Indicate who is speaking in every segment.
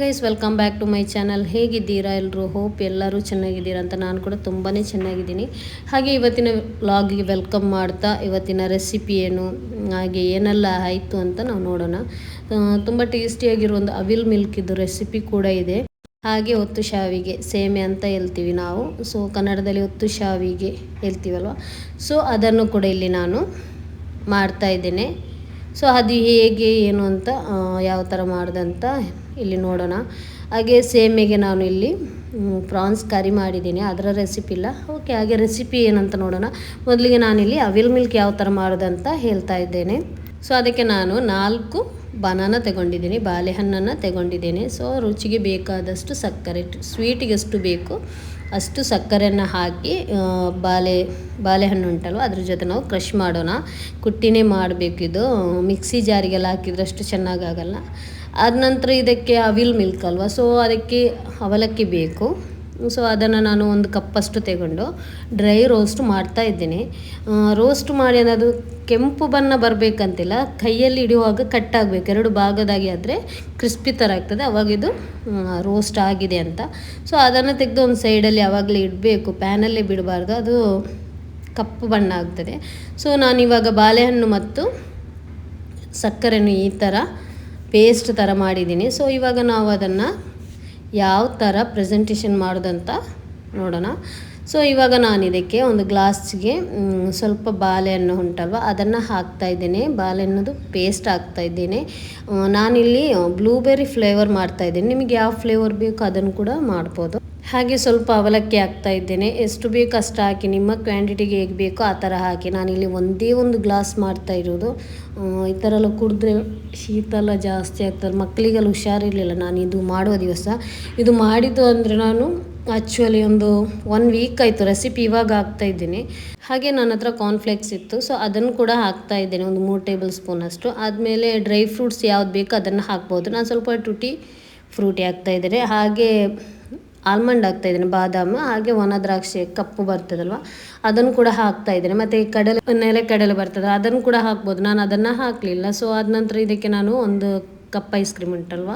Speaker 1: Guys welcome back to my channel ಹೇಗಿದ್ದೀರಾ ಎಲ್ಲರೂ hope ಎಲ್ಲರೂ ಚೆನ್ನಾಗಿದ್ದೀರಾ ಅಂತ ನಾನು ಕೂಡ ತುಂಬಾ ಚೆನ್ನಾಗಿದ್ದೀನಿ. ಹಾಗೆ ಇವತ್ತಿನ ವ್ಲಾಗಿಗೆ ವೆಲ್ಕಮ್ ಮಾಡ್ತಾ, ಇವತ್ತಿನ ರೆಸಿಪಿ ಏನು, ಹಾಗೆ ಏನೆಲ್ಲ ಆಯಿತು ಅಂತ ನಾವು ನೋಡೋಣ. ತುಂಬ ಟೇಸ್ಟಿಯಾಗಿರೋ ಒಂದು ಅವಿಲ್ ಮಿಲ್ಕ್ ಇದು ರೆಸಿಪಿ ಕೂಡ ಇದೆ. ಹಾಗೆ ಒತ್ತು ಶಾವಿಗೆ, ಸೇಮೆ ಅಂತ ಹೇಳ್ತೀವಿ ನಾವು. ಸೊ ಕನ್ನಡದಲ್ಲಿ ಒತ್ತು ಶಾವಿಗೆ ಹೇಳ್ತೀವಲ್ವ? ಸೊ ಅದನ್ನು ಕೂಡ ಇಲ್ಲಿ ನಾನು ಮಾಡ್ತಾ ಇದ್ದೇನೆ. ಸೊ ಅದು ಹೇಗೆ, ಏನು ಅಂತ ಯಾವ ಥರ ಮಾಡ್ದಂತ ಇಲ್ಲಿ ನೋಡೋಣ. ಹಾಗೆ ಸೇಮಿಗೆ ನಾನು ಇಲ್ಲಿ ಪ್ರಾನ್ಸ್ ಕರಿ ಮಾಡಿದ್ದೀನಿ. ಅದರ ರೆಸಿಪಿ ಇಲ್ಲ. ಓಕೆ ಹಾಗೆ ರೆಸಿಪಿ ಏನಂತ ನೋಡೋಣ. ಮೊದಲಿಗೆ ನಾನಿಲ್ಲಿ ಅವಿಲ್ ಮಿಲ್ಕ್ ಯಾವ ಥರ ಮಾಡೋದಂತ ಹೇಳ್ತಾ ಇದ್ದೇನೆ. ಸೊ ಅದಕ್ಕೆ ನಾನು ನಾಲ್ಕು ಬನಾನ ತಗೊಂಡಿದ್ದೀನಿ. ಬಾಳೆಹಣ್ಣನ್ನು ತಗೊಂಡಿದ್ದೀನಿ. ಸೊ ರುಚಿಗೆ ಬೇಕಾದಷ್ಟು ಸಕ್ಕರೆ ಸ್ವೀಟಿಗೆ ಎಷ್ಟು ಬೇಕು ಅಷ್ಟು ಸಕ್ಕರೆಯನ್ನು ಹಾಕಿ ಬಾಳೆ, ಬಾಳೆಹಣ್ಣು ಉಂಟಲ್ವ, ಅದ್ರ ಜೊತೆ ನಾವು ಕ್ರಷ್ ಮಾಡೋಣ. ಕುಟ್ಟಿನೇ ಮಾಡಬೇಕಿದು ಮಿಕ್ಸಿ ಜಾರಿಗೆಲ್ಲ ಹಾಕಿದ್ರೆ ಅಷ್ಟು ಚೆನ್ನಾಗಾಗಲ್ಲ ಆದ ನಂತರ ಇದಕ್ಕೆ ಅವಿಲ್ ಮಿಲ್ಕ್ ಅಲ್ವಾ? ಸೊ ಅದಕ್ಕೆ ಅವಲಕ್ಕಿ ಬೇಕು. ಸೊ ಅದನ್ನು ನಾನು ಒಂದು ಕಪ್ಪಷ್ಟು ತಗೊಂಡು ಡ್ರೈ ರೋಸ್ಟ್ ಮಾಡ್ತಾ ಇದ್ದೀನಿ. ರೋಸ್ಟ್ ಮಾಡಿ ಅನ್ನೋದು ಕೆಂಪು ಬಣ್ಣ ಬರಬೇಕಂತಿಲ್ಲ, ಕೈಯಲ್ಲಿ ಹಿಡಿಯುವಾಗ ಕಟ್ ಆಗಬೇಕು. ಎರಡು ಭಾಗದಾಗಿ ಆದರೆ ಕ್ರಿಸ್ಪಿ ಥರ ಆಗ್ತದೆ. ಅವಾಗ ಇದು ರೋಸ್ಟ್ ಆಗಿದೆ ಅಂತ. ಸೊ ಅದನ್ನು ತೆಗೆದು ಒಂದು ಸೈಡಲ್ಲಿ ಯಾವಾಗಲೇ ಇಡಬೇಕು. ಪ್ಯಾನಲ್ಲೇ ಬಿಡಬಾರ್ದು. ಅದು ಕಪ್ಪು ಬಣ್ಣ ಆಗ್ತದೆ. ಸೊ ನಾನಿವಾಗ ಬಾಳೆಹಣ್ಣು ಮತ್ತು ಸಕ್ಕರೆಯನ್ನು ಈ ಥರ ಪೇಸ್ಟ್ ಥರ ಮಾಡಿದ್ದೀನಿ. ಸೊ ಇವಾಗ ನಾವು ಅದನ್ನು ಯಾವ ಥರ ಪ್ರೆಸೆಂಟೇಷನ್ ಮಾಡೋದಂತ ನೋಡೋಣ. ಸೊ ಇವಾಗ ನಾನು ಇದಕ್ಕೆ ಒಂದು ಗ್ಲಾಸ್ಗೆ ಸ್ವಲ್ಪ ಬಾಳೆಹಣ್ಣು ಉಂಟಲ್ವ ಅದನ್ನು ಹಾಕ್ತಾ ಬಾಳೆ ಬಾಳೆಹಣ್ಣದು ಪೇಸ್ಟ್ ಹಾಕ್ತಾ ಇದ್ದೀನಿ. ಆ, ನಾನಿಲ್ಲಿ ಬ್ಲೂಬೆರಿ ಫ್ಲೇವರ್ ಮಾಡ್ತಾ ಇದ್ದೇನೆ. ನಿಮಗೆ ಯಾವ ಫ್ಲೇವರ್ ಬೇಕು ಅದನ್ನು ಕೂಡ ಮಾಡ್ಬೋದು. ಹಾಗೆ ಸ್ವಲ್ಪ ಅವಲಕ್ಕಿ ಹಾಕ್ತಾ ಇದ್ದೇನೆ. ಎಷ್ಟು ಬೇಕು ಅಷ್ಟು ಹಾಕಿ, ನಿಮ್ಮ ಕ್ವಾಂಟಿಟಿಗೆ ಹೇಗೆ ಬೇಕೋ ಆ ಥರ ಹಾಕಿ. ನಾನಿಲ್ಲಿ ಒಂದೇ ಒಂದು ಗ್ಲಾಸ್ ಮಾಡ್ತಾ ಇರೋದು. ಈ ಥರ ಎಲ್ಲ ಕುಡಿದ್ರೆ ಶೀತ ಎಲ್ಲ ಜಾಸ್ತಿ ಆಗ್ತದೆ. ಮಕ್ಕಳಿಗೆಲ್ಲ ಹುಷಾರಿರಲಿಲ್ಲ. ನಾನು ಇದು ಮಾಡುವ ದಿವಸ. ಇದು ಮಾಡಿದ್ದು ಅಂದರೆ ನಾನು ಆ್ಯಕ್ಚುಲಿ ಒಂದು ಒನ್ ವೀಕ್ ಆಯಿತು ರೆಸಿಪಿ ಇವಾಗ ಹಾಕ್ತಾ ಇದ್ದೀನಿ. ಹಾಗೆ ನನ್ನ ಹತ್ರ ಕಾರ್ನ್ಫ್ಲೇಕ್ಸ್ ಇತ್ತು. ಸೊ ಅದನ್ನು ಕೂಡ ಹಾಕ್ತಾ ಇದ್ದೇನೆ. ಒಂದು ಮೂರು ಟೇಬಲ್ ಸ್ಪೂನ್ ಅಷ್ಟು. ಆದಮೇಲೆ ಡ್ರೈ ಫ್ರೂಟ್ಸ್ ಯಾವ್ದು ಬೇಕು ಅದನ್ನು ಹಾಕ್ಬೋದು. ನಾನು ಸ್ವಲ್ಪ ಟುಟಿ ಫ್ರೂಟಿ ಹಾಕ್ತಾ ಇದ್ದೇನೆ. ಹಾಗೆ ಆಲ್ಮಂಡ್ ಹಾಕ್ತಾ ಇದ್ದೇನೆ, ಬಾದಾಮಿ, ಹಾಗೆ ಒಣ ದ್ರಾಕ್ಷಿ, ಕಪ್ಪು ಬರ್ತದಲ್ವ? ಅದನ್ನು ಕೂಡ ಹಾಕ್ತಾ ಇದ್ದೇನೆ. ಮತ್ತು ಕಡಲೆ, ನೆಲೆ ಕಡಲೆ ಬರ್ತದೆ ಅದನ್ನು ಕೂಡ ಹಾಕ್ಬೋದು. ನಾನು ಅದನ್ನು ಹಾಕಲಿಲ್ಲ. ಸೊ ಆದ ನಂತರ ಇದಕ್ಕೆ ನಾನು ಒಂದು ಕಪ್ ಐಸ್ ಕ್ರೀಮ್ ಉಂಟಲ್ವ?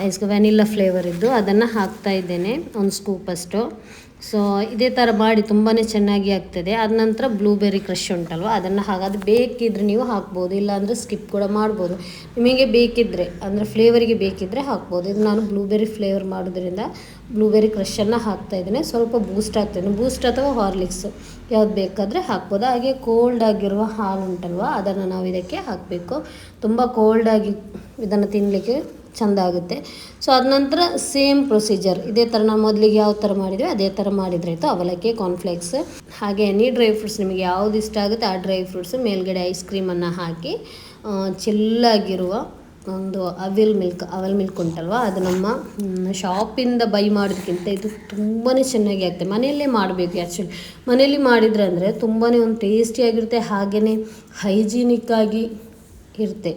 Speaker 1: ಐಸ್ ವೆನಿಲ್ಲಾ ಫ್ಲೇವರ್ ಇದ್ದು ಅದನ್ನು ಹಾಕ್ತಾ ಇದ್ದೇನೆ. ಒಂದು ಸ್ಕೂಪಷ್ಟು ಸೊ ಇದೇ ಥರ ಮಾಡಿ ತುಂಬಾ ಚೆನ್ನಾಗಿ ಆಗ್ತದೆ. ಅದ ನಂತರ ಬ್ಲೂಬೆರಿ ಕ್ರಷ್ ಉಂಟಲ್ವ? ಅದನ್ನು ಹಾಗಾದ್ರೆ ಬೇಕಿದ್ರೆ ನೀವು ಹಾಕ್ಬೋದು, ಇಲ್ಲಾಂದರೆ ಸ್ಕಿಪ್ ಕೂಡ ಮಾಡ್ಬೋದು. ನಿಮಗೆ ಬೇಕಿದ್ದರೆ ಅಂದರೆ ಫ್ಲೇವರಿಗೆ ಬೇಕಿದ್ದರೆ ಹಾಕ್ಬೋದು. ಇದು ನಾನು ಬ್ಲೂಬೆರಿ ಫ್ಲೇವರ್ ಮಾಡೋದ್ರಿಂದ ಬ್ಲೂಬೆರಿ ಕ್ರಷನ್ನು ಹಾಕ್ತಾ ಇದ್ದೇನೆ. ಸ್ವಲ್ಪ ಬೂಸ್ಟ್ ಹಾಕ್ತೇನೆ ಬೂಸ್ಟ್ ಅಥವಾ ಹಾರ್ಲಿಕ್ಸ್ ಯಾವ್ದು ಬೇಕಾದರೆ ಹಾಕ್ಬೋದು. ಹಾಗೆ ಕೋಲ್ಡ್ ಆಗಿರುವ ಹಾಲು ಉಂಟಲ್ವ? ಅದನ್ನು ನಾವು ಇದಕ್ಕೆ ಹಾಕಬೇಕು. ತುಂಬ ಕೋಲ್ಡಾಗಿ ಇದನ್ನು ತಿನ್ನಲಿಕ್ಕೆ ಚೆಂದ ಆಗುತ್ತೆ. ಸೊ ಅದ ನಂತರ ಸೇಮ್ ಪ್ರೊಸೀಜರ್ ಇದೇ ಥರ ನಾವು ಮೊದಲಿಗೆ ಯಾವ ಥರ ಮಾಡಿದ್ವಿ, ಅದೇ ಥರ ಮಾಡಿದ್ರೆ ಆಯಿತು. ಅವಲಕ್ಕಿ ಕಾರ್ನ್ಫ್ಲೇಕ್ಸ್ ಹಾಗೆ ಎನಿ ಡ್ರೈ ಫ್ರೂಟ್ಸ್ ನಿಮಗೆ ಯಾವ್ದು ಇಷ್ಟ ಆಗುತ್ತೆ, ಆ ಡ್ರೈ ಫ್ರೂಟ್ಸ್ ಮೇಲ್ಗಡೆ ಐಸ್ ಕ್ರೀಮನ್ನು ಹಾಕಿ ಚಿಲ್ಲಾಗಿರುವ ಒಂದು ಅವಿಲ್ ಮಿಲ್ಕ್ ಅವಲ್ ಮಿಲ್ಕ್ ಉಂಟಲ್ವ? ಅದು ನಮ್ಮ ಶಾಪಿಂದ ಬೈ ಮಾಡೋದಕ್ಕಿಂತ ಇದು ತುಂಬಾ ಚೆನ್ನಾಗಿ ಆಗುತ್ತೆ ಮನೆಯಲ್ಲೇ ಮಾಡಬೇಕು ಆ್ಯಕ್ಚುಲಿ ಮನೆಯಲ್ಲಿ ಮಾಡಿದ್ರೆ ಅಂದರೆ ತುಂಬಾ ಒಂದು ಟೇಸ್ಟಿಯಾಗಿರುತ್ತೆ ಹಾಗೆಯೇ ಹೈಜೀನಿಕ್ಕಾಗಿ ಇರುತ್ತೆ.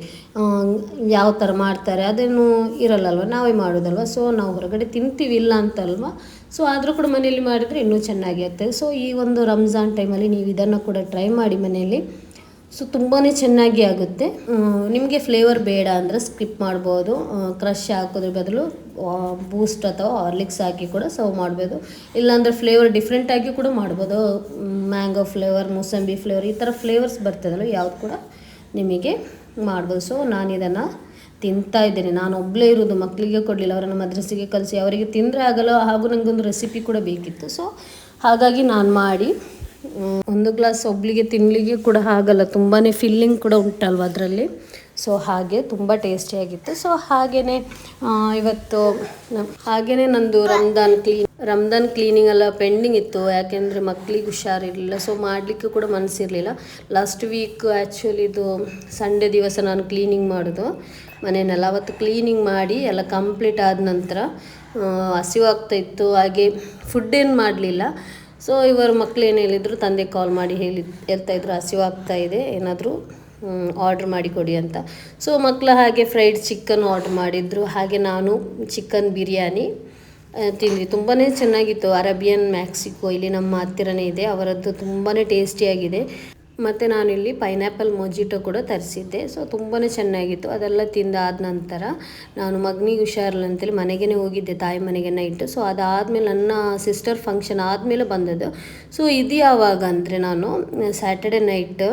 Speaker 1: ಯಾವ ಥರ ಮಾಡ್ತಾರೆ ಅದೇನು ಇರಲ್ಲಲ್ವ? ನಾವೇ ಮಾಡೋದಲ್ವ? ಸೊ ನಾವು ಹೊರಗಡೆ ತಿಂತೀವಿ ಇಲ್ಲ ಅಂತಲ್ವ? ಸೊ ಆದರೂ ಕೂಡ ಮನೆಯಲ್ಲಿ ಮಾಡಿದರೆ ಇನ್ನೂ ಚೆನ್ನಾಗಿ ಆಗ್ತದೆ ಸೊ ಈ ಒಂದು ರಂಜಾನ್ ಟೈಮಲ್ಲಿ ನೀವು ಇದನ್ನು ಕೂಡ ಟ್ರೈ ಮಾಡಿ ಮನೆಯಲ್ಲಿ. ಸೊ ತುಂಬಾ ಚೆನ್ನಾಗಿ ಆಗುತ್ತೆ. ನಿಮಗೆ ಫ್ಲೇವರ್ ಬೇಡ ಅಂದರೆ ಸ್ಕಿಪ್ ಮಾಡ್ಬೋದು. ಕ್ರಷ್ ಹಾಕೋದ್ರ ಬದಲು ಬೂಸ್ಟ್ ಅಥವಾ ಹಾರ್ಲಿಕ್ಸ್ ಹಾಕಿ ಕೂಡ ಸರ್ವ್ ಮಾಡ್ಬೋದು. ಇಲ್ಲಾಂದರೆ ಫ್ಲೇವರ್ ಡಿಫ್ರೆಂಟಾಗಿ ಕೂಡ ಮಾಡ್ಬೋದು. ಮ್ಯಾಂಗೋ ಫ್ಲೇವರ್, ಮೂಸಂಬಿ ಫ್ಲೇವರ್ ಈ ಥರ ಫ್ಲೇವರ್ಸ್ ಬರ್ತದಲ್ಲ, ಯಾವ್ದು ಕೂಡ ನಿಮಗೆ ಮಾಡ್ಬೋದು. ಸೊ ನಾನು ಇದನ್ನು ತಿಂತಾ ಇದ್ದೇನೆ. ನಾನು ಒಬ್ಬಳೇ ಇರೋದು ಮಕ್ಕಳಿಗೆ ಕೊಡಲಿಲ್ಲ, ಅವರನ್ನು ಮದ್ರಸಿಗೆ ಕಲಿಸಿ ಅವರಿಗೆ ತಿಂದರೆ ಆಗಲ್ಲ, ಹಾಗೂ ನನಗೊಂದು ರೆಸಿಪಿ ಕೂಡ ಬೇಕಿತ್ತು. ಸೊ ಹಾಗಾಗಿ ನಾನು ಮಾಡಿ ಒಂದು ಗ್ಲಾಸ್ ಒಬ್ಳಿಗೆ ತಿನ್ನಲಿಕ್ಕೆ ಕೂಡ ಆಗಲ್ಲ ತುಂಬಾ ಫಿಲ್ಲಿಂಗ್ ಕೂಡ ಉಂಟಲ್ವ ಅದರಲ್ಲಿ. ಸೊ ಹಾಗೆ ತುಂಬ ಟೇಸ್ಟಿಯಾಗಿತ್ತು. ಸೊ ಹಾಗೆಯೇ ಇವತ್ತು ಹಾಗೆಯೇ ನಂದು ರಂಜಾನ್ ಕ್ಲೀನ್ ರಂಜಾನ್ ಕ್ಲೀನಿಂಗ್ ಎಲ್ಲ ಪೆಂಡಿಂಗ್ ಇತ್ತು. ಯಾಕೆಂದರೆ ಮಕ್ಕಳಿಗೆ ಹುಷಾರಿರಲಿಲ್ಲ. ಸೊ ಮಾಡಲಿಕ್ಕೂ ಕೂಡ ಮನಸ್ಸಿರಲಿಲ್ಲ ಲಾಸ್ಟ್ ವೀಕ್ ಆ್ಯಕ್ಚುಲಿ ಇದು ಸಂಡೇ ದಿವಸ ನಾನು ಕ್ಲೀನಿಂಗ್ ಮಾಡೋದು. ಮನೆಯನ್ನೆಲ್ಲ ಅವತ್ತು ಕ್ಲೀನಿಂಗ್ ಮಾಡಿ ಎಲ್ಲ ಕಂಪ್ಲೀಟ್ ಆದ ನಂತರ ಹಸಿವಾಗ್ತಾ ಇತ್ತು. ಹಾಗೆ ಫುಡ್ ಏನು ಮಾಡಲಿಲ್ಲ. ಸೊ ಇವರು ಮಕ್ಕಳು ಏನು ಹೇಳಿದರು, ತಂದೆ ಕಾಲ್ ಮಾಡಿ ಹೇಳಿ ಹೇಳ್ತಾ ಇದ್ರು, ಹಸಿವಾಗ್ತಾ ಇದೆ. ಏನಾದರೂ ಆರ್ಡ್ರ್ ಮಾಡಿ ಕೊಡಿ ಅಂತ. ಸೊ ಮಕ್ಕಳು ಹಾಗೆ ಫ್ರೈಡ್ ಚಿಕನ್ ಆರ್ಡ್ರ್ ಮಾಡಿದ್ರು. ಹಾಗೆ ನಾನು ಚಿಕನ್ ಬಿರಿಯಾನಿ ತಿಂದ್ವಿ. ತುಂಬಾ ಚೆನ್ನಾಗಿತ್ತು. ಅರೇಬಿಯನ್ ಮ್ಯಾಕ್ಸಿಕೋ ಇಲ್ಲಿ ನಮ್ಮ ಹತ್ತಿರನೇ ಇದೆ. ಅವರದ್ದು ತುಂಬಾ ಟೇಸ್ಟಿಯಾಗಿದೆ ಮತ್ತು ನಾನಿಲ್ಲಿ ಪೈನಾಪಲ್ ಮೊಜಿಟೋ ಕೂಡ ತರಿಸಿದ್ದೆ. ಸೊ ತುಂಬಾ ಚೆನ್ನಾಗಿತ್ತು. ಅದೆಲ್ಲ ತಿಂದಾದ ನಂತರ ನಾನು ಮಗ್ನಿಗೆ ಹುಷಾರಿಲ್ಲ ಅಂತೇಳಿ ಮನೆಗೇ ಹೋಗಿದ್ದೆ. ತಾಯಿ ಮನೆಗೆ ನೈಟ್ ಸೊ ಅದಾದಮೇಲೆ ನನ್ನ ಸಿಸ್ಟರ್ ಫಂಕ್ಷನ್ ಆದಮೇಲೆ ಬಂದದ್ದು. ಸೊ ಇದು ಯಾವಾಗ ಅಂದರೆ ನಾನು ಸ್ಯಾಟರ್ಡೆ ನೈಟ್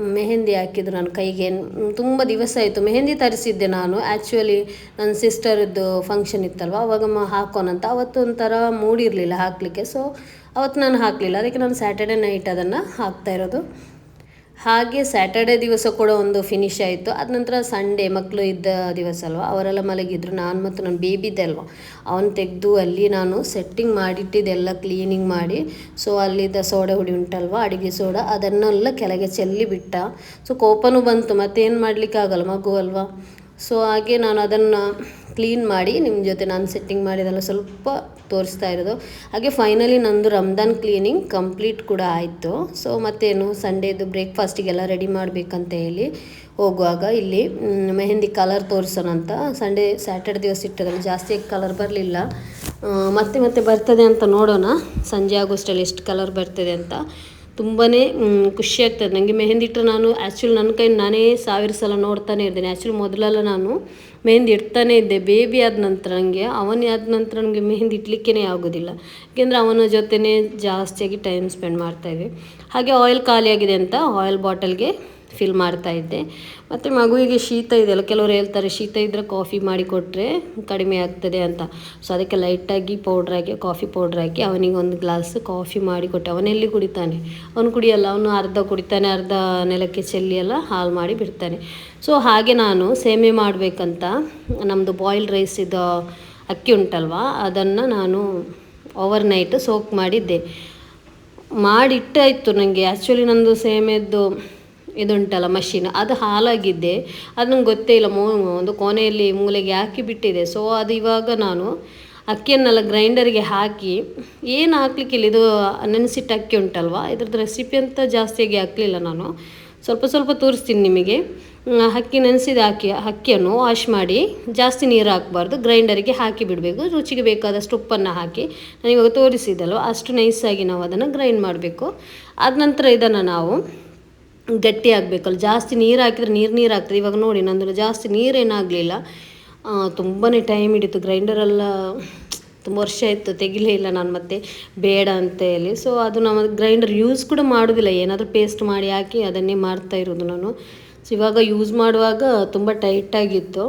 Speaker 1: ಮೆಹಂದಿ ಹಾಕಿದ್ರು ನಾನು ಕೈಗೆ. ತುಂಬ ದಿವಸ ಆಯಿತು. ಮೆಹಂದಿ ತರಿಸಿದ್ದೆ ನಾನು. ಆ್ಯಕ್ಚುಲಿ ನನ್ನ ಸಿಸ್ಟರದ್ದು ಫಂಕ್ಷನ್ ಇತ್ತಲ್ವ? ಅವಾಗ ಮ ಹಾಕೋಣಂತ ಅವತ್ತು ಒಂಥರ ಮೂಡಿರಲಿಲ್ಲ ಹಾಕಲಿಕ್ಕೆ. ಸೊ ಅವತ್ತು ನಾನು ಹಾಕಲಿಲ್ಲ. ಅದಕ್ಕೆ ನಾನು ಸ್ಯಾಟರ್ಡೆ ನೈಟ್ ಅದನ್ನು ಹಾಕ್ತಾ ಇರೋದು. ಹಾಗೆ ಸ್ಯಾಟರ್ಡೆ ದಿವಸ ಕೂಡ ಒಂದು ಫಿನಿಶ್ ಆಯಿತು. ಅದ ನಂತರ ಸಂಡೇ ಮಕ್ಕಳು ಇದ್ದ ದಿವಸ ಅಲ್ವಾ? ಅವರೆಲ್ಲ ಮಲಗಿದ್ರು. ನಾನು ಮತ್ತು ನನ್ನ ಬೇಬಿದ್ದೆ ಅಲ್ವಾ? ಅವನು ತೆಗೆದು ಅಲ್ಲಿ ನಾನು ಸೆಟ್ಟಿಂಗ್ ಮಾಡಿಟ್ಟಿದ್ದೆಲ್ಲ ಕ್ಲೀನಿಂಗ್ ಮಾಡಿ ಸೊ ಅಲ್ಲಿದ್ದ ಸೋಡಾ ಹುಡಿ ಉಂಟಲ್ವ? ಅಡುಗೆ ಸೋಡಾ. ಅದನ್ನೆಲ್ಲ ಕೆಳಗೆ ಚೆಲ್ಲಿ ಬಿಟ್ಟ ಸೊ ಕೋಪನೂ ಬಂತು. ಮತ್ತೇನು ಮಾಡಲಿಕ್ಕಾಗಲ್ಲ ಮಗು ಅಲ್ವಾ? ಸೊ ಹಾಗೆ ನಾನು ಅದನ್ನು ಕ್ಲೀನ್ ಮಾಡಿ ನಿಮ್ಮ ಜೊತೆ ನಾನು ಸೆಟ್ಟಿಂಗ್ ಮಾಡಿದೆಲ್ಲ ಸ್ವಲ್ಪ ತೋರಿಸ್ತಾ ಇರೋದು. ಹಾಗೆ ಫೈನಲಿ ನಂದು ರಂಜಾನ್ ಕ್ಲೀನಿಂಗ್ ಕಂಪ್ಲೀಟ್ ಕೂಡ ಆಯಿತು. ಸೊ ಮತ್ತೇನು ಸಂಡೇದು ಬ್ರೇಕ್ಫಾಸ್ಟಿಗೆಲ್ಲ ರೆಡಿ ಮಾಡಬೇಕಂತ ಹೇಳಿ ಹೋಗುವಾಗ ಇಲ್ಲಿ ಮೆಹಂದಿ ಕಲರ್ ತೋರಿಸೋಣ ಅಂತ. ಸಂಡೇ ಸ್ಯಾಟರ್ಡೆ ದಿವಸ ಇಟ್ಟದಲ್ಲಿ ಜಾಸ್ತಿ ಕಲರ್ ಬರಲಿಲ್ಲ. ಮತ್ತೆ ಮತ್ತೆ ಬರ್ತದೆ ಅಂತ ನೋಡೋಣ. ಸಂಜೆ ಆಗೋಷ್ಟಲ್ಲಿ ಎಷ್ಟು ಕಲರ್ ಬರ್ತದೆ ಅಂತ. ತುಂಬಾ ಖುಷಿ ಆಗ್ತದೆ. ನನಗೆ ಮೆಹಂದಿ ಇಟ್ಟರೆ ನಾನು ಆ್ಯಕ್ಚುಲಿ ನನ್ನ ಕೈ ನಾನೇ ಸಾವಿರ ಸಲ ನೋಡ್ತಾನೆ ಇರ್ತೀನಿ. ಆ್ಯಕ್ಚುಲಿ ಮೊದಲೆಲ್ಲ ನಾನು ಮೆಹಂದಿ ಇಡ್ತಾನೆ ಇದ್ದೆ. ಬೇಬಿ ಆದ ನಂತರ ನನಗೆ ಅವನೇ ಆದ ನಂತರ ನನಗೆ ಮೆಹಂದಿ ಇಡ್ಲಿಕ್ಕೇ ಆಗೋದಿಲ್ಲ. ಏಕೆಂದರೆ ಅವನ ಜೊತೆನೇ ಜಾಸ್ತಿಯಾಗಿ ಟೈಮ್ ಸ್ಪೆಂಡ್ ಮಾಡ್ತಾಯಿದ್ದೆ ಹಾಗೆ ಆಯಿಲ್ ಖಾಲಿಯಾಗಿದೆ ಅಂತ ಆಯಿಲ್ ಬಾಟಲ್ಗೆ ಫಿಲ್ ಮಾಡ್ತಾ ಇದ್ದೆ. ಮತ್ತು ಮಗುವಿಗೆ ಶೀತ ಇದೆಯಲ್ಲ ಕೆಲವರು ಹೇಳ್ತಾರೆ ಶೀತ ಇದ್ದರೆ ಕಾಫಿ ಮಾಡಿ ಕೊಟ್ಟರೆ ಕಡಿಮೆ ಆಗ್ತದೆ ಅಂತ. ಸೊ ಅದಕ್ಕೆ ಲೈಟಾಗಿ ಪೌಡ್ರ್ ಹಾಕಿ ಕಾಫಿ ಪೌಡ್ರ್ ಹಾಕಿ ಅವನಿಗೆ ಒಂದು ಗ್ಲಾಸ್ ಕಾಫಿ ಮಾಡಿ ಕೊಟ್ಟೆ. ಅವನೆಲ್ಲಿ ಕುಡಿತಾನೆ? ಅವನು ಕುಡಿಯಲ್ಲ, ಅವನು ಅರ್ಧ ಕುಡಿತಾನೆ, ಅರ್ಧ ನೆಲಕ್ಕೆ ಚೆಲ್ಲಿ ಎಲ್ಲ ಹಾಲು ಮಾಡಿ ಬಿಡ್ತಾನೆ. ಸೊ ಹಾಗೆ ನಾನು ಸೇಮೆ ಮಾಡಬೇಕಂತ ನಮ್ಮದು ಬಾಯ್ಲ್ ರೈಸ್ ಇದು ಅಕ್ಕಿ ಉಂಟಲ್ವಾ, ಅದನ್ನು ನಾನು ಓವರ್ ನೈಟ್ ಸೋಕ್ ಮಾಡಿದ್ದೆ. ಮಾಡಿಟ್ಟಾಯಿತು ನನಗೆ ಆ್ಯಕ್ಚುಲಿ ನಂದು ಸೇಮೆದ್ದು ಇದುಂಟಲ್ಲ ಮಷಿನ್, ಅದು ಹಾಲಾಗಿದ್ದೆ ಅದು ನಂಗೆ ಗೊತ್ತೇ ಇಲ್ಲ, ಮೋ, ಒಂದು ಕೋಣೆಯಲ್ಲಿ ಮೂಲೆಗೆ ಹಾಕಿ ಬಿಟ್ಟಿದೆ. ಸೊ ಅದು ಇವಾಗ ನಾನು ಅಕ್ಕಿಯನ್ನೆಲ್ಲ ಗ್ರೈಂಡರಿಗೆ ಹಾಕಿ, ಏನು ಹಾಕ್ಲಿಕ್ಕಿಲ್ಲ, ಇದು ನೆನೆಸಿಟ್ಟು ಅಕ್ಕಿ ಉಂಟಲ್ವ? ಇದ್ರದ್ದು ರೆಸಿಪಿ ಅಂತ ಜಾಸ್ತಿಯಾಗಿ ಹಾಕ್ಲಿಲ್ಲ ನಾನು. ಸ್ವಲ್ಪ ಸ್ವಲ್ಪ ತೋರಿಸ್ತೀನಿ ನಿಮಗೆ. ಅಕ್ಕಿ ನೆನೆಸಿದ ಅಕ್ಕಿ, ಅಕ್ಕಿಯನ್ನು ವಾಶ್ ಮಾಡಿ, ಜಾಸ್ತಿ ನೀರು ಹಾಕಬಾರ್ದು ಗ್ರೈಂಡರಿಗೆ ಹಾಕಿ ಬಿಡಬೇಕು. ರುಚಿಗೆ ಬೇಕಾದಷ್ಟು ಉಪ್ಪನ್ನು ಹಾಕಿ, ನಾನು ಇವಾಗ ತೋರಿಸಿದಲ್ವ ಅಷ್ಟು ನೈಸಾಗಿ ನಾವು ಅದನ್ನು ಗ್ರೈಂಡ್ ಮಾಡಬೇಕು. ಆದ ನಂತರ ಇದನ್ನು ನಾವು ಗಟ್ಟಿ ಆಗಬೇಕಲ್ಲ. ಜಾಸ್ತಿ ನೀರು ಹಾಕಿದರೆ ನೀರು ನೀರು ಆಗ್ತದೆ. ಇವಾಗ ನೋಡಿ ನಂದು ಜಾಸ್ತಿ ನೀರೇನಾಗಲಿಲ್ಲ ತುಂಬಾ ಟೈಮ್ ಹಿಡಿತು. ಗ್ರೈಂಡರೆಲ್ಲ ತುಂಬ ವರ್ಷ ಆಯಿತು, ತೆಗಿಲೇ ಇಲ್ಲ ನಾನು ಮತ್ತೆ. ಬೇಡ ಅಂತ ಹೇಳಿ. ಸೊ ಅದು ನಾವು ಗ್ರೈಂಡರ್ ಯೂಸ್ ಕೂಡ ಮಾಡೋದಿಲ್ಲ. ಏನಾದರೂ ಪೇಸ್ಟ್ ಮಾಡಿ ಹಾಕಿ ಅದನ್ನೇ ಮಾಡ್ತಾ ಇರೋದು ನಾನು. ಸೊ ಇವಾಗ ಯೂಸ್ ಮಾಡುವಾಗ ತುಂಬ ಟೈಟಾಗಿತ್ತು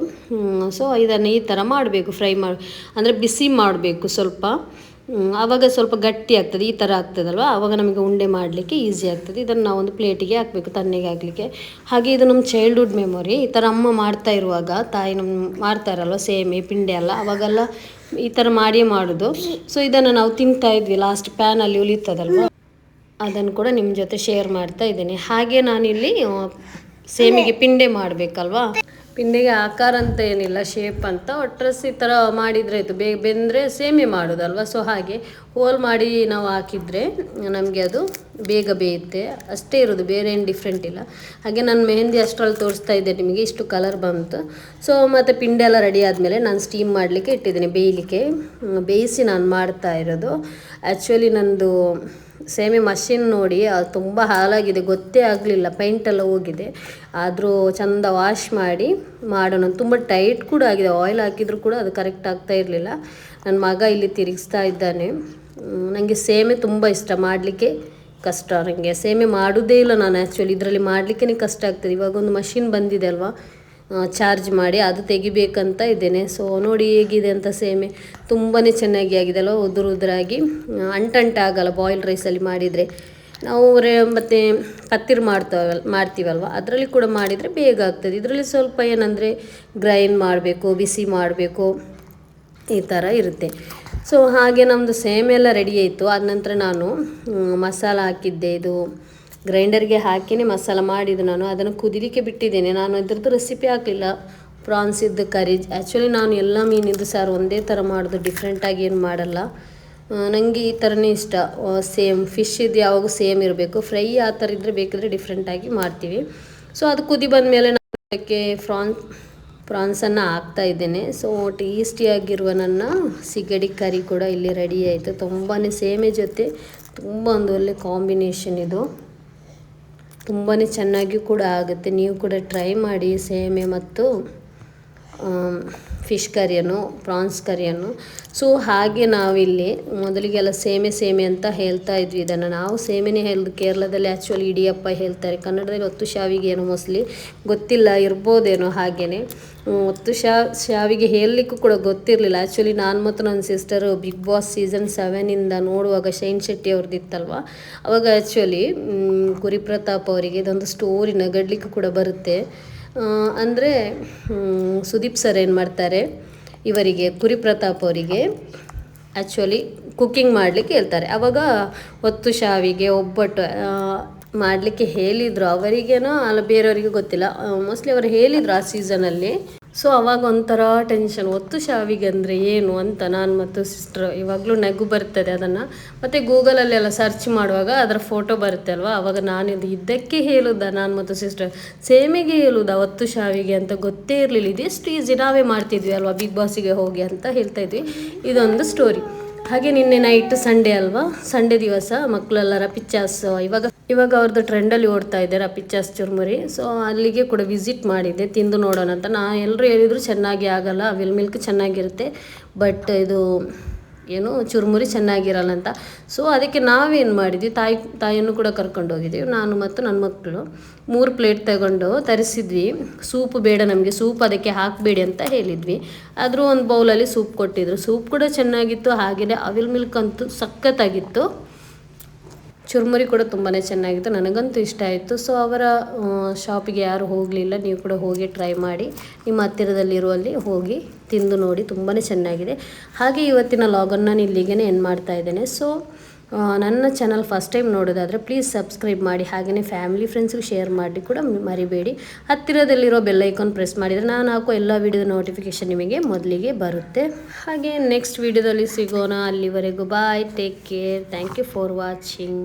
Speaker 1: ಸೊ ಇದನ್ನು ಈ ಥರ ಮಾಡಬೇಕು ಫ್ರೈ ಮಾಡಿ, ಅಂದರೆ ಬಿಸಿ ಮಾಡಬೇಕು ಸ್ವಲ್ಪ. ಆವಾಗ ಸ್ವಲ್ಪ ಗಟ್ಟಿ ಆಗ್ತದೆ ಈ ಥರ ಆಗ್ತದಲ್ವ? ಆವಾಗ ನಮಗೆ ಉಂಡೆ ಮಾಡಲಿಕ್ಕೆ ಈಸಿ ಆಗ್ತದೆ. ಇದನ್ನು ನಾವು ಒಂದು ಪ್ಲೇಟಿಗೆ ಹಾಕಬೇಕು ತಣ್ಣಗೆ ಹಾಕಲಿಕ್ಕೆ. ಹಾಗೆ ಇದು ನಮ್ಮ ಚೈಲ್ಡ್ಹುಡ್ ಮೆಮೊರಿ ಈ ಥರ ಅಮ್ಮ ಮಾಡ್ತಾ ಇರುವಾಗ ತಾಯಿ ನಮ್ಮ ಮಾಡ್ತಾರಲ್ವ ಸೇಮೆ ಪಿಂಡೆ ಎಲ್ಲ ಆವಾಗೆಲ್ಲ ಈ ಥರ ಮಾಡಿಯೇ ಮಾಡೋದು. ಸೊ ಇದನ್ನು ನಾವು ತಿಂತಾ ಇದ್ವಿ ಲಾಸ್ಟ್ ಪ್ಯಾನಲ್ಲಿ ಉಳಿತದಲ್ವ? ಅದನ್ನು ಕೂಡ ನಿಮ್ಮ ಜೊತೆ ಶೇರ್ ಮಾಡ್ತಾ ಇದ್ದೀನಿ. ಹಾಗೆ ನಾನಿಲ್ಲಿ ಸೇಮಿಗೆ ಪಿಂಡೆ ಮಾಡಬೇಕಲ್ವಾ? ಪಿಂಡೆಗೆ ಆಕಾರ ಅಂತ ಏನಿಲ್ಲ ಶೇಪ್ ಅಂತ. ಒಟ್ರಸ್ ಈ ಥರ ಮಾಡಿದರೆ ಆಯಿತು. ಬೇಗ ಬೆಂದರೆ ಸೇಮೆ ಮಾಡೋದಲ್ವ? ಸೊ ಹಾಗೆ ಹೋಲ್ ಮಾಡಿ ನಾವು ಹಾಕಿದರೆ ನಮಗೆ ಅದು ಬೇಗ ಬೇಯುತ್ತೆ. ಅಷ್ಟೇ ಇರೋದು, ಬೇರೆ ಏನು ಡಿಫ್ರೆಂಟ್ ಇಲ್ಲ. ಹಾಗೆ ನಾನು ಮೆಹಂದಿ ಅಷ್ಟರಲ್ಲಿ ತೋರಿಸ್ತಾ ಇದ್ದೆ ನಿಮಗೆ, ಇಷ್ಟು ಕಲರ್ ಬಂತು. ಸೊ ಮತ್ತು ಪಿಂಡಿ ಎಲ್ಲ ರೆಡಿ ಆದಮೇಲೆ ನಾನು ಸ್ಟೀಮ್ ಮಾಡಲಿಕ್ಕೆ ಇಟ್ಟಿದ್ದೀನಿ, ಬೇಯಲಿಕ್ಕೆ. ಬೇಯಿಸಿ ನಾನು ಮಾಡ್ತಾ ಇರೋದು. ಆ್ಯಕ್ಚುಲಿ ನಂದು ಸೇಮೆ ಮಷಿನ್ ನೋಡಿ, ಅದು ತುಂಬ ಹಾಳಾಗಿದೆ, ಗೊತ್ತೇ ಆಗಲಿಲ್ಲ ಪೈಂಟೆಲ್ಲ ಹೋಗಿದೆ. ಆದರೂ ಚಂದ ವಾಶ್ ಮಾಡಿ ಮಾಡೋಣ. ತುಂಬ ಟೈಟ್ ಕೂಡ ಆಗಿದೆ ಆಯಿಲ್ ಹಾಕಿದರೂ ಕೂಡ ಅದು ಕರೆಕ್ಟ್ ಆಗ್ತಾ ಇರಲಿಲ್ಲ. ನನ್ನ ಮಗ ಇಲ್ಲಿ ತಿರುಗಿಸ್ತಾ ಇದ್ದಾನೆ. ನನಗೆ ಸೇಮೆ ತುಂಬ ಇಷ್ಟ, ಮಾಡಲಿಕ್ಕೆ ಕಷ್ಟ ನನಗೆ ಸೇಮೆ ಮಾಡೋದೇ ಇಲ್ಲ ನಾನು ಆ್ಯಕ್ಚುಲಿ ಇದರಲ್ಲಿ ಮಾಡಲಿಕ್ಕೇ ಕಷ್ಟ ಆಗ್ತದೆ. ಇವಾಗ ಒಂದು ಮಷಿನ್ ಬಂದಿದೆ ಅಲ್ವಾ? ಚಾರ್ಜ್ ಮಾಡಿ ಅದು ತೆಗಿಬೇಕಂತ ಇದ್ದೇನೆ. ಸೊ ನೋಡಿ ಹೇಗಿದೆ ಅಂತ ಸೇಮೆ. ತುಂಬಾ ಚೆನ್ನಾಗಿ ಆಗಿದೆ ಅಲ್ವ? ಉದುರು ಉದುರಾಗಿ. ಅಂಟಂಟಾಗಲ್ಲ ಬಾಯ್ಲ್ ರೈಸಲ್ಲಿ ಮಾಡಿದರೆ. ನಾವು ರೇ, ಮತ್ತು ಕತ್ತಿರ್ ಮಾಡ್ತಾವಲ್, ಮಾಡ್ತೀವಲ್ವ? ಅದರಲ್ಲಿ ಕೂಡ ಮಾಡಿದರೆ ಬೇಗ ಆಗ್ತದೆ. ಇದರಲ್ಲಿ ಸ್ವಲ್ಪ ಏನಂದರೆ ಗ್ರೈಂಡ್ ಮಾಡಬೇಕು, ಬಿಸಿ ಮಾಡಬೇಕು, ಈ ಥರ ಇರುತ್ತೆ. ಸೊ ಹಾಗೆ ನಮ್ಮದು ಸೇಮೆಲ್ಲ ರೆಡಿ ಆಯಿತು. ಆದ ನಂತರ ನಾನು ಮಸಾಲ ಹಾಕಿದ್ದೆ, ಇದು ಗ್ರೈಂಡರ್ಗೆ ಹಾಕಿನೇ ಮಸಾಲ ಮಾಡಿದ್ದು ನಾನು, ಅದನ್ನು ಕುದಿಲಿಕ್ಕೆ ಬಿಟ್ಟಿದ್ದೇನೆ. ನಾನು ಇದ್ರದ್ದು ರೆಸಿಪಿ ಹಾಕಲಿಲ್ಲ. ಪ್ರಾನ್ಸಿದ್ದು ಕರಿ ಆ್ಯಕ್ಚುಲಿ ನಾನು ಎಲ್ಲ ಮೀನಿದ್ದು ಸಾರು ಒಂದೇ ಥರ ಮಾಡೋದು ಡಿಫ್ರೆಂಟಾಗಿ ಏನು ಮಾಡಲ್ಲ. ನನಗೆ ಈ ಥರನೇ ಇಷ್ಟ. ಸೇಮ್ ಫಿಶ್ ಇದು ಯಾವಾಗ ಸೇಮ್ ಇರಬೇಕು. ಫ್ರೈ ಆ ಥರ ಇದ್ದರೆ ಬೇಕಿದ್ರೆ ಡಿಫ್ರೆಂಟಾಗಿ ಮಾಡ್ತೀವಿ. ಸೊ ಅದು ಕುದಿ ಬಂದ ಮೇಲೆ ನಾನು ಅದಕ್ಕೆ ಫ್ರಾನ್ ಪ್ರಾನ್ಸನ್ನು ಹಾಕ್ತಾ ಇದ್ದೇನೆ. ಸೊ ಟೇಸ್ಟಿಯಾಗಿರುವ ನನ್ನ ಸಿಗಡಿ ಕರಿ ಕೂಡ ಇಲ್ಲಿ ರೆಡಿ ಆಯಿತು. ತುಂಬಾ ಸೇಮೆ ಜೊತೆ, ತುಂಬ ಒಂದು ಒಳ್ಳೆ ಕಾಂಬಿನೇಷನ್ ಇದು. ತುಂಬಾ ಚೆನ್ನಾಗಿ ಕೂಡ ಆಗುತ್ತೆ. ನೀವು ಕೂಡ ಟ್ರೈ ಮಾಡಿ ಸೇಮೆ ಮತ್ತು ಫಿಶ್ ಕರಿಯನ್ನು, ಪ್ರಾನ್ಸ್ ಕರಿಯನ್ನು. ಸೊ ಹಾಗೆ ನಾವಿಲ್ಲಿ ಮೊದಲಿಗೆಲ್ಲ ಸೇಮೆ ಸೇಮೆ ಅಂತ ಹೇಳ್ತಾ ಇದ್ವಿ. ಇದನ್ನು ನಾವು ಸೇಮೆನೇ ಹೇಳಿದ್ರು ಕೇರಳದಲ್ಲಿ ಆ್ಯಕ್ಚುಲಿ ಇಡಿಯಪ್ಪ ಹೇಳ್ತಾರೆ. ಕನ್ನಡದಲ್ಲಿ ಒತ್ತು ಶಾವಿಗೆ ಏನೋ ಮೋಸ್ಟ್ಲಿ ಗೊತ್ತಿಲ್ಲ, ಇರ್ಬೋದೇನೋ ಹಾಗೆಯೇ ಒತ್ತು ಶಾ, ಶಾವಿಗೆ ಹೇಳಲಿಕ್ಕೂ ಕೂಡ ಗೊತ್ತಿರಲಿಲ್ಲ. ಆ್ಯಕ್ಚುಲಿ ನಾನು ಮತ್ತು ನನ್ನ ಸಿಸ್ಟರು ಬಿಗ್ ಬಾಸ್ ಸೀಸನ್ ಸೆವೆನಿಂದ ನೋಡುವಾಗ ಶೈನ್ ಶೆಟ್ಟಿ ಅವ್ರದ್ದು ಇತ್ತಲ್ವ? ಅವಾಗ ಆ್ಯಕ್ಚುಲಿ ಗುರಿಪ್ರತಾಪ್ ಅವರಿಗೆ ಇದೊಂದು ಸ್ಟೋರಿ ನಗಡ್ಲಿಕ್ಕೂ ಕೂಡ ಬರುತ್ತೆ. ಅಂದರೆ ಸುದೀಪ್ ಸರ್ ಏನು ಮಾಡ್ತಾರೆ? ಇವರಿಗೆ ಕುರಿ ಪ್ರತಾಪ್ ಅವರಿಗೆ ಆ್ಯಕ್ಚುಲಿ ಕುಕ್ಕಿಂಗ್ ಮಾಡಲಿಕ್ಕೆ ಹೇಳ್ತಾರೆ. ಆವಾಗ ಒತ್ತು ಶಾವಿಗೆ, ಒಬ್ಬಟ್ಟು ಮಾಡಲಿಕ್ಕೆ ಹೇಳಿದರು. ಅವರಿಗೇನೋ ಅಲ್ಲ, ಬೇರೆಯವರಿಗೆ ಗೊತ್ತಿಲ್ಲ. ಮೋಸ್ಟ್ಲಿ ಅವರು ಹೇಳಿದರು ಆ ಸೀಸನಲ್ಲಿ ಸೊ ಅವಾಗ ಒಂಥರ ಟೆನ್ಷನ್ ಒತ್ತು ಶಾವಿಗೆ ಅಂದರೆ ಏನು ಅಂತ ನಾನು ಮತ್ತು ಸಿಸ್ಟರ್ ಇವಾಗಲೂ ನಗು ಬರ್ತದೆ ಅದನ್ನು. ಮತ್ತು ಗೂಗಲಲ್ಲೆಲ್ಲ ಸರ್ಚ್ ಮಾಡುವಾಗ ಅದರ ಫೋಟೋ ಬರುತ್ತೆ ಅಲ್ವಾ? ಅವಾಗ ನಾನು ಇದು ಇದಕ್ಕೆ ಹೇಳುದ, ನಾನು ಮತ್ತು ಸಿಸ್ಟರ್ ಸೇಮಿಗೆ ಹೇಳುದ, ಒತ್ತು ಶಾವಿಗೆ ಅಂತ ಗೊತ್ತೇ ಇರಲಿಲ್ಲ. ಇದೆಷ್ಟು ಈಸಿ ನಾವೇ ಮಾಡ್ತಿದ್ವಿ ಅಲ್ವಾ? ಬಿಗ್ ಬಾಸಿಗೆ ಹೋಗಿ ಅಂತ ಹೇಳ್ತಾ ಇದ್ವಿ. ಇದೊಂದು ಸ್ಟೋರಿ ಹಾಗೆ ನಿನ್ನೆ ನೈಟ್ ಸಂಡೇ ಅಲ್ವಾ? ಸಂಡೇ ದಿವಸ ಮಕ್ಕಳೆಲ್ಲರ ಪಿಕ್ಚರ್ಸ್ ಇವಾಗ ಇವಾಗ ಅವ್ರದ್ದು ಟ್ರೆಂಡಲ್ಲಿ ಓಡ್ತಾ ಇದ್ದಾರೆ ಆ ಪಿಚ್ಚರ್ಸ್ ಚುರ್ಮುರಿ. ಸೊ ಅಲ್ಲಿಗೆ ಕೂಡ ವಿಸಿಟ್ ಮಾಡಿದ್ದೆ, ತಿಂದು ನೋಡೋಣ ಅಂತ. ನಾ ಎಲ್ಲರೂ ಹೇಳಿದ್ರು ಚೆನ್ನಾಗಿ ಆಗಲ್ಲ ವಿಲ್ ಮಿಲ್ಕ್ ಚೆನ್ನಾಗಿರುತ್ತೆ ಬಟ್ ಇದು ಏನು, ಚುರುಮುರಿ ಚೆನ್ನಾಗಿರಲ್ಲ ಅಂತ. ಸೊ ಅದಕ್ಕೆ ನಾವೇನು ಮಾಡಿದ್ವಿ, ತಾಯಿ, ತಾಯಿಯನ್ನು ಕೂಡ ಕರ್ಕೊಂಡು ಹೋಗಿದ್ದೀವಿ. ನಾನು ಮತ್ತು ನನ್ನ ಮಕ್ಕಳು ಮೂರು ಪ್ಲೇಟ್ ತಗೊಂಡು ತರಿಸಿದ್ವಿ. ಸೂಪ್ ಬೇಡ ನಮಗೆ, ಸೂಪ್ ಅದಕ್ಕೆ ಹಾಕಬೇಡಿ ಅಂತ ಹೇಳಿದ್ವಿ. ಆದರೂ ಒಂದು ಬೌಲಲ್ಲಿ ಸೂಪ್ ಕೊಟ್ಟಿದ್ರು. ಸೂಪ್ ಕೂಡ ಚೆನ್ನಾಗಿತ್ತು ಹಾಗೆಯೇ ಅವಿಲ್ ಮಿಲ್ಕ್ ಅಂತೂ ಸಖತ್ತಾಗಿತ್ತು. ಚುರುಮುರಿ ಕೂಡ ತುಂಬಾ ಚೆನ್ನಾಗಿತ್ತು. ನನಗಂತೂ ಇಷ್ಟ ಆಯಿತು. ಸೊ ಅವರ ಶಾಪಿಗೆ ಯಾರು ಹೋಗಲಿಲ್ಲ, ನೀವು ಕೂಡ ಹೋಗಿ ಟ್ರೈ ಮಾಡಿ. ನಿಮ್ಮ ಹತ್ತಿರದಲ್ಲಿರುವಲ್ಲಿ ಹೋಗಿ ತಿಂದು ನೋಡಿ ತುಂಬಾ ಚೆನ್ನಾಗಿದೆ. ಹಾಗೆ ಇವತ್ತಿನ ಲಾಗನ್ನ ನಾನು ಇಲ್ಲಿಗೆ ಎಂಡ್ ಮಾಡ್ತಾ ಇದ್ದೇನೆ. ಸೊ ನನ್ನ ಚಾನಲ್ ಫಸ್ಟ್ ಟೈಮ್ ನೋಡೋದಾದರೆ ಪ್ಲೀಸ್ ಸಬ್ಸ್ಕ್ರೈಬ್ ಮಾಡಿ ಹಾಗೆಯೇ ಫ್ಯಾಮಿಲಿ ಫ್ರೆಂಡ್ಸ್ಗೆ ಶೇರ್ ಮಾಡಿ ಕೂಡ ಮರಿಬೇಡಿ. ಹತ್ತಿರದಲ್ಲಿರೋ ಬೆಲ್ ಐಕಾನ್ ಪ್ರೆಸ್ ಮಾಡಿದರೆ ನಾನು ಹಾಕೋ ಎಲ್ಲ ವಿಡಿಯೋದ ನೋಟಿಫಿಕೇಷನ್ ನಿಮಗೆ ಮೊದಲಿಗೆ ಬರುತ್ತೆ. ಹಾಗೆ ನೆಕ್ಸ್ಟ್ ವಿಡಿಯೋದಲ್ಲಿ ಸಿಗೋಣ. ಅಲ್ಲಿವರೆಗೂ bye take care thank you for watching